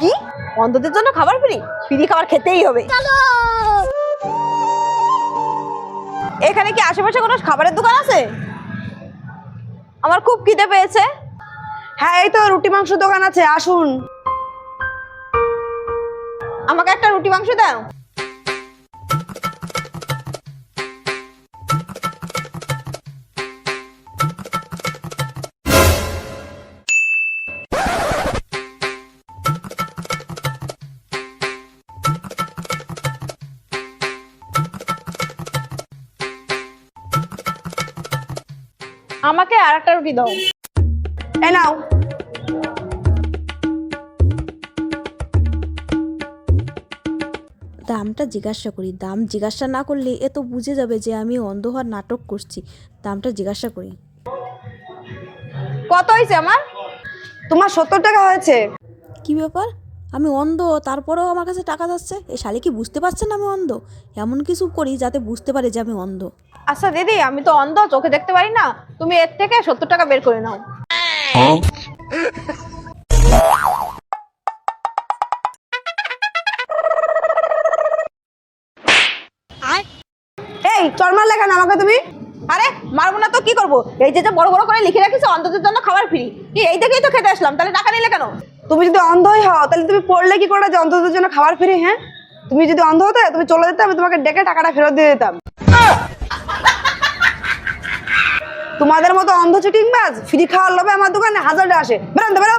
কি? অন্ধদের জন্য খাবার ফ্রি? ফ্রি খাবার খেতেই হবে। এখানে কি আশেপাশে কোনো খাবারের দোকান আছে? আমার খুব খিদে পেয়েছে। হ্যাঁ এই তো রুটি মাংস দোকান আছে, আসুন। আমাকে একটা রুটি মাংস দাও। আমাকে আর একটা রুটি দাও। এই নাও। দামটা জিজ্ঞাসা করি দাম জিজ্ঞাসা না করলে এ তো বুঝে যাবে যে আমি অন্ধ হওয়ার নাটক করছি। দামটা জিজ্ঞাসা করি। কত হয়েছে আমার? তোমার সত্তর টাকা হয়েছে। কি ব্যাপার? আমি অন্ধ তারপরেও আমার কাছে টাকা যাচ্ছে। এই শালি কি বুঝতে পারছে না আমি অন্ধ? এমন কিছু করি যাতে বুঝতে পারে যে আমি অন্ধ। আচ্ছা দিদি আমি তো অন্ধ চোখে দেখতে পারি না। তুমি এর থেকে সত্তর টাকা বের করে নাও। এই চরমার লেখা না আমাকে তুমি? আরে মারবো না তো কি করব? এই যে যে বড় বড় করে লিখে রাখিস অন্ধদের জন্য খাবার ফ্রি এই দেখেই তো খেতে আসলাম তাহলে টাকা নিলে কেন? তুমি যদি অন্ধই হও, তাহলে তুমি পড়লে কি করে? অন্ধদের জন্য খাবার ফিরে হ্যাঁ? তুমি যদি অন্ধ হতে, তুমি চলে যেতে আমি তোমাকে ডেকে টাকাটা ফেরত দিয়ে দিতাম তোমাদের মতো অন্ধ চিটিংবাজ ফ্রি খাওয়ার লোভে আমার দোকানে হাজারটা আসে। বেরোন তো বেরো